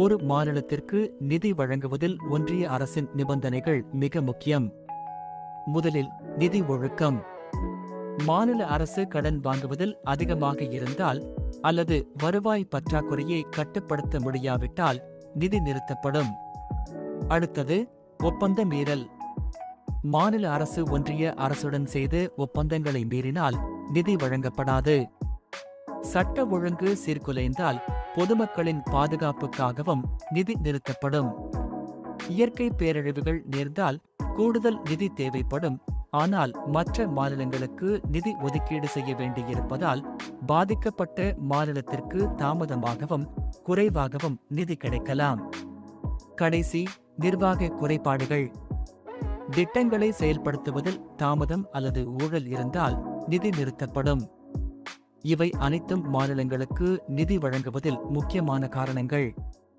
ஒரு மாநிலத்திற்கு நிதி வழங்குவதில் ஒன்றிய அரசின் நிபந்தனைகள் மிக முக்கியம். முதலில் நிதி ஒழுக்கம். மாநில அரசு கடன் வாங்குவதில் அதிகமாக இருந்தால் அல்லது வருவாய் பற்றாக்குறையை கட்டுப்படுத்த முடியாவிட்டால் நிதி நிறுத்தப்படும். அடுத்தது ஒப்பந்த மீறல். மாநில அரசு ஒன்றிய அரசுடன் செய்து ஒப்பந்தங்களை மீறினால் நிதி வழங்கப்படாது. சட்ட ஒழுங்கு சீர்குலைந்தால் பொதுமக்களின் பாதுகாப்புக்காகவும் நிதி நிறுத்தப்படும். இயற்கை பேரழிவுகள் நேர்ந்தால் கூடுதல் நிதி தேவைப்படும். ஆனால் மற்ற மாநிலங்களுக்கு நிதி ஒதுக்கீடு செய்ய வேண்டியிருப்பதால் பாதிக்கப்பட்ட மாநிலத்திற்கு தாமதமாகவும் குறைவாகவும் நிதி கிடைக்கலாம். கடைசி நிர்வாக குறைபாடுகள். திட்டங்களை செயல்படுத்துவதில் தாமதம் அல்லது ஊழல் இருந்தால் நிதி நிறுத்தப்படும். இவை அனைத்தும் மாநிலங்களுக்கு நிதி வழங்குவதில் முக்கியமான காரணங்கள்.